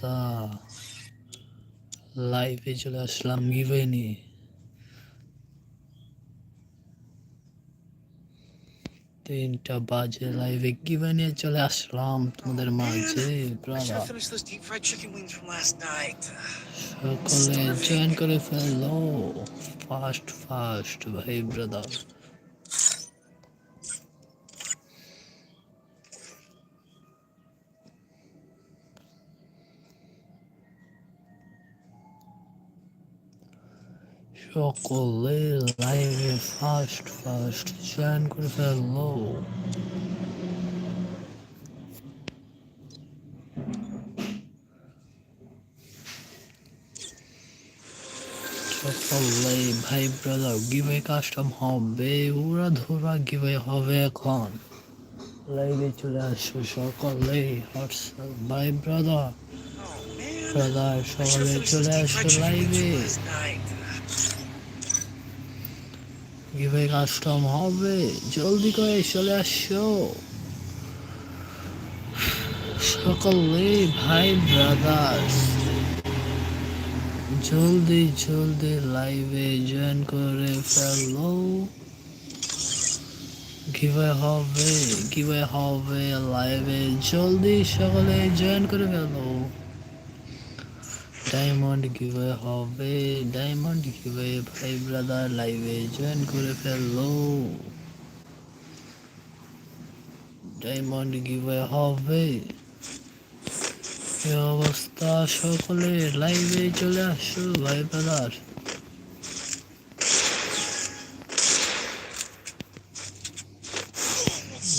অবস্থা লাইভে চলে আসলাম গিভে তিনটা বাজে লাইভে গিভে নিয়ে চলে আসলাম তোমাদের মাঝে. সকলে জয়েন করে ফেলো। ফাস্ট ফাস্ট ভাই ব্রাদার সকলে লাইভে ফাস্ট ফাস্ট জয়েন করে ফেলো সকলে, ভাই ব্রাদার গিভে কাস্টম হবে উড়া ধরা গিভে হবে এখন লাইভে চলে আসো সকলে হোয়াটসঅ্যাপ ভাই ব্রাদার. ব্রাদার সকলে চলে আসো লাইভে. গিভে কাস্টম হবে। জলদি করে চলে আসো। সকলে ভাই ব্রাদার্স জলদি জলদি লাইভে জয়েন করে ফেলো। গিভে হবে গিভে হবে লাইভে জলদি সকলে জয়েন করে ফেলো। ডায়মন্ড গিভে হবে। ডায়মন্ড গিভে ভাই ব্রাদার লাইভে জয়েন করে ফেলো ডায়মন্ড গিভে হবে। কি অবস্থা? সকলে লাইভে চলে আসো, ভাই ব্রাদার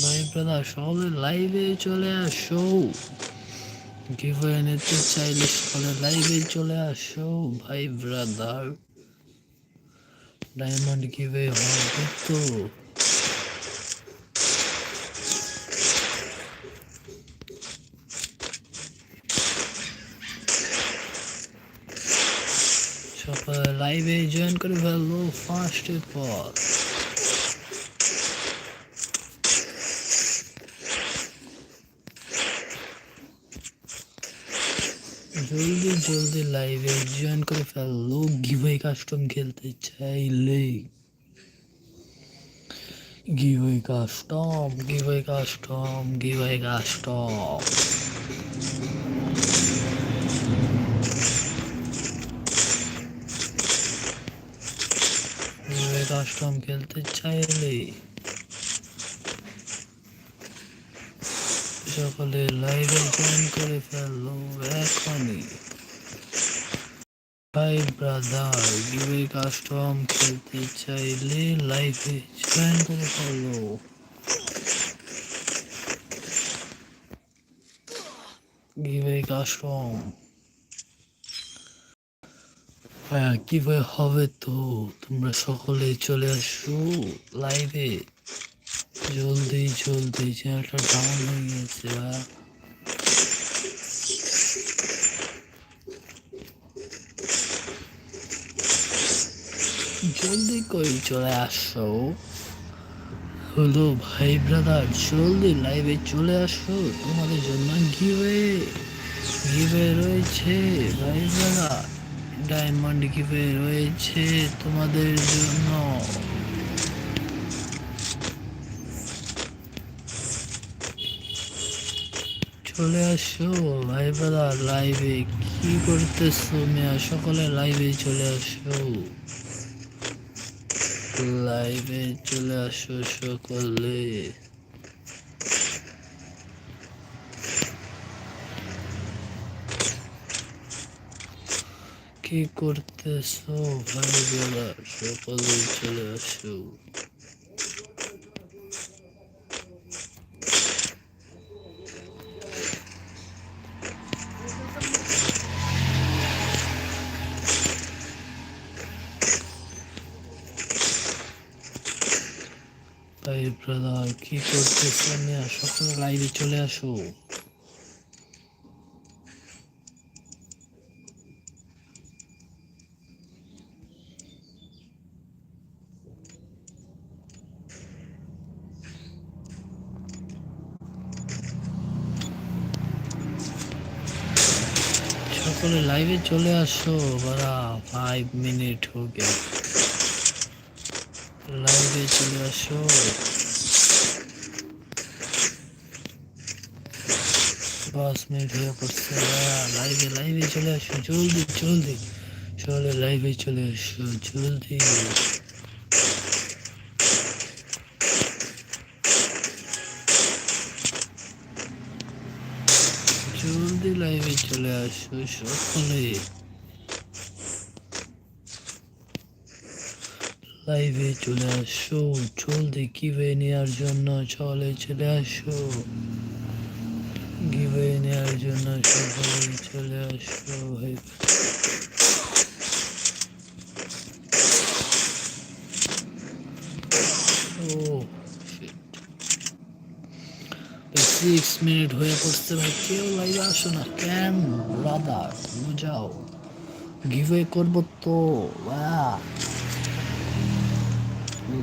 ভাই ব্রাদার সকলে লাইভে চলে আসো। গিভওয়ে নিতে চাইলে সকলে লাইভে চলে আসো, ভাই ব্রাদার ডায়মন্ড গিভে হবে তো। সকলে লাইভে জয়েন করে ফেলল ফার্স্টে পর। জলদি জলদি লাইভে জয়েন করে ফেলল গিভওয়ে কাস্টম খেলতে চাইলে giveaway custom giveaway custom giveaway custom giveaway custom খেলতে চাইলে সকলে লাইভে জয়েন করে ফেলল এখনই। ভাই ব্রাদার খেলতে চাইলে লাইভে জয়েন করে ফেলো। গিভে কাস্টম কীভাবে হবে তো? তোমরা সকলে চলে আসো লাইভে জলদি জলদি চ্যানেলটা ডাউন হয়ে গেছে জলদি করে চলে আসো হলো ভাই ব্রাদার জলদি লাইভে চলে আসো, তোমাদের জন্য গিভে গিভে রয়েছে, ভাই ব্রাদার ডায়মন্ড গিভে রয়েছে তোমাদের জন্য। চলে আসো, ভাই ব্রাদার লাইভে কি করতেছো মেয়া? সকলে লাইভে চলে আসো। লাইভে চলে আসো সকলে। কি করতেছো, ভাই বেলা সকলে চলে আসো। কি লাইভে চলে আসো। সকলে লাইভে চলে আসো, বারা ফাইভ মিনিট হো গে লাইভে চলে আসো। পাঁচ মিনিট হয়ে পড়ছে। লাইভে লাইভে চলে আসো জলদি জলদি। চলে লাইভে চলে আসো জলদি। জলদি লাইভে চলে আসো সকলে। লাইভে চলে আসো জলদি কিবে নেওয়ার জন্য চলে চলে আসো গিবে নেওয়ার জন্য সকলে চলে আসো ভাই। ও সিক্স মিনিট হয়ে পড়ছে ভাই, কেউ লাইভে আসো না। কেন ব্রাদার বুঝাও। গিভওয়ে করব তো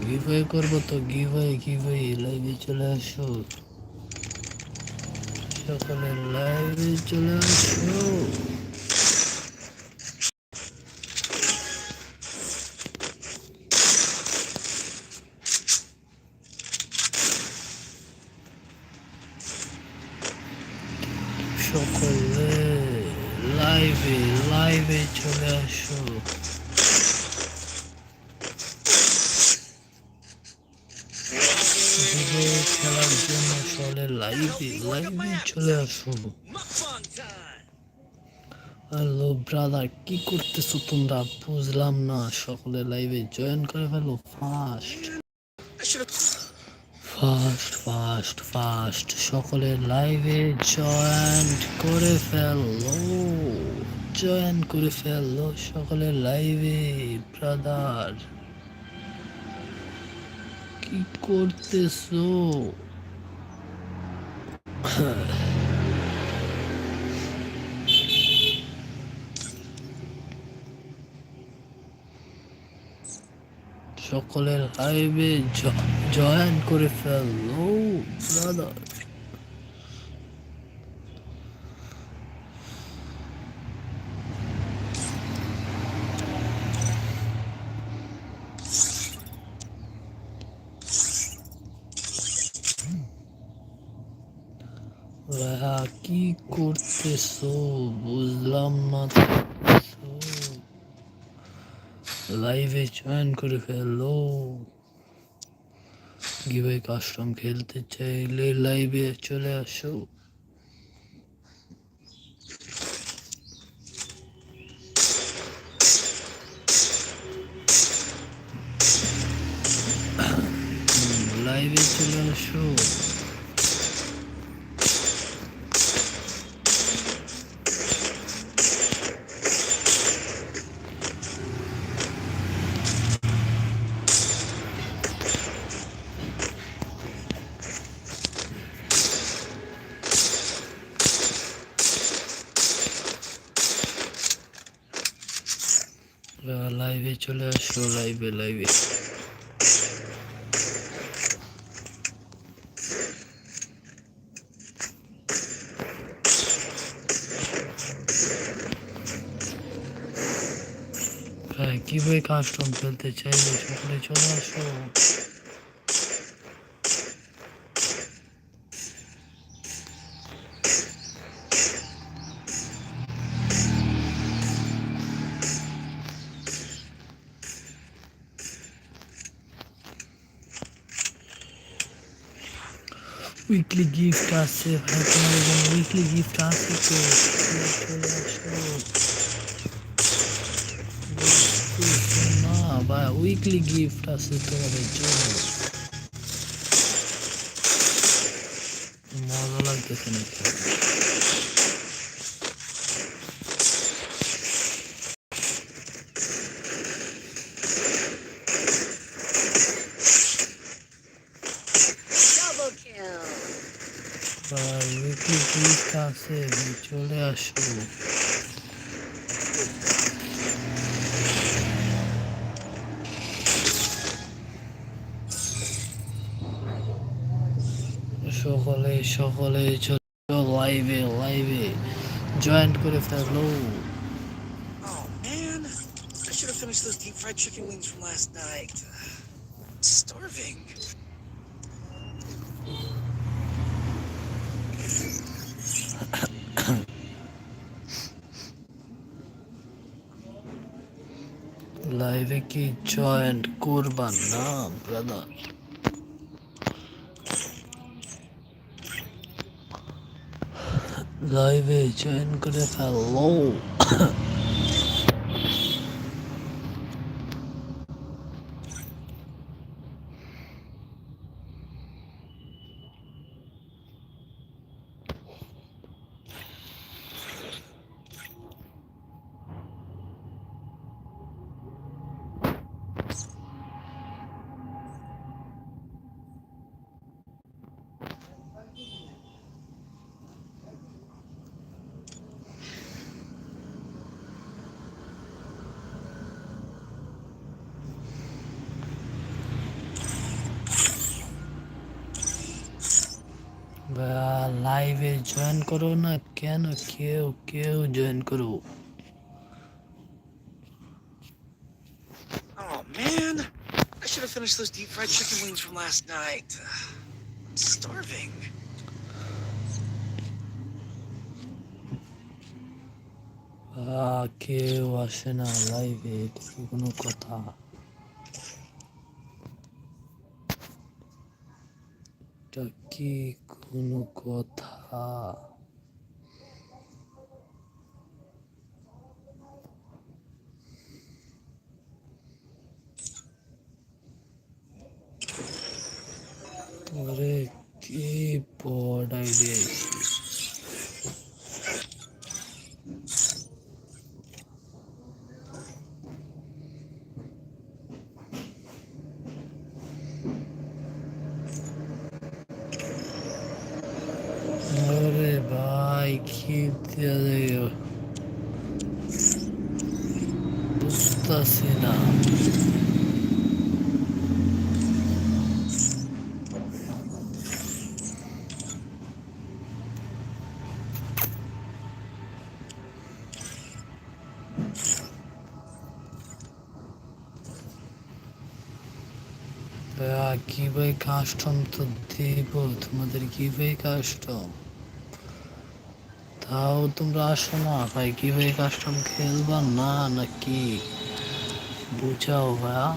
গিভওয়ে করব তো গিভওয়ে গিভওয়ে লাইভে চলে আসো। সকলে লাইভে চলে আসো সকলে লাইভে লাইভে চলে আসো ভিডিও খেলার সকলে লাইভে লাইভে চলে আসো হ্যালো ব্রাদার কি করতেছো তোমরা? বুঝলাম না সকলে লাইভে জয়েন করে ফেলো। ফাস্ট. ফাস্ট ফাস্ট ফাস্ট সকলে লাইভে জয়েন করে ফেলল জয়েন করে ফেলল সকলে লাইভে ব্রাদার কি করতেছো? সকলের লাইভে জয়েন করে ফেলল ব্রাদার ভাইয়া, কি করতেছো? বুঝলাম না লাইভে জয়েন করে ফেলল। গিভাই কাস্টম খেলতে চাইলে লাইভে চলে আসো। লাইভে চলে আসো। লাইভে চলে আসো লাইভে লাইভে কীভাবে কাস্টম খেলতে চাইলে সকলে চলে আসো। উইকলি গিফট আছে ভাই তোমাদের জন্য উইকলি গিফট আছে তো চলে আসো না, বা উইকলি গিফট আছে তোমাদের জন্য। মজা লাগতেছে নাকি Double kill! ভাই উইকলি গিফট আছে ভাই চলে আসো সকলে সকলে চলো লাইভে লাইভে জয়েন্ট করে ফেলো Oh should have finished those deep fried chicken wings from last night. Starving. লাইভে কি জয়েন্ট করবা না ব্রাদার লাইভে জয়েন করে ফেলো লাইভে জয়েন করো না কেন কেউ কেউ জয়েন করো Oh man, I should have finished those deep fried chicken wings from last night. Starving. আহ, কেউ আসে না লাইভে এটা কি কোনো কথা এটা কি কোনো কথা আরে ভাই খিদে বুঝতেছি না। কি ভাই কাস্টম তো দিব? তোমাদের কি ভাই কাস্টম তাও তোমরা, আসো না। ভাই কি ভাই কাস্টম খেলবা? না নাকি বুঝাও ভাইয়া।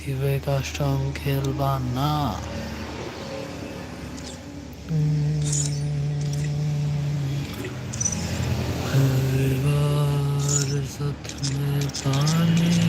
গিভে কাস্টম খেলবা? না। Bye.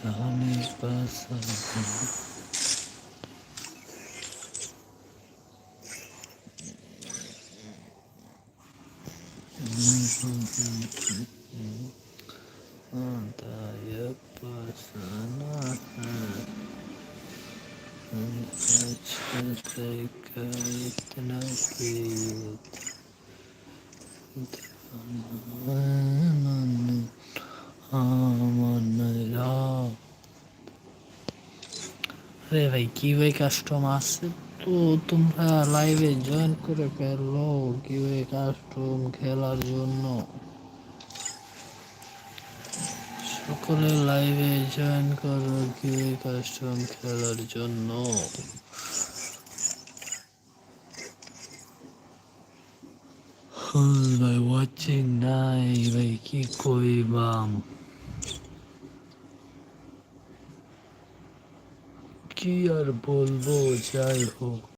ধানের পাশা Thank you. আরে ভাই, কি ভাই কাস্টম আছে? তো তোমরা লাইভে জয়েন করে ফেলো কি ভাই কাস্টম খেলার জন্য? সকলে লাইভে জয়েন করো, কি ভাই কাস্টম খেলার জন্য? ভাই ওয়াচিং নাই ভাই, কি কইবাম কি আর বলব? যাই হোক।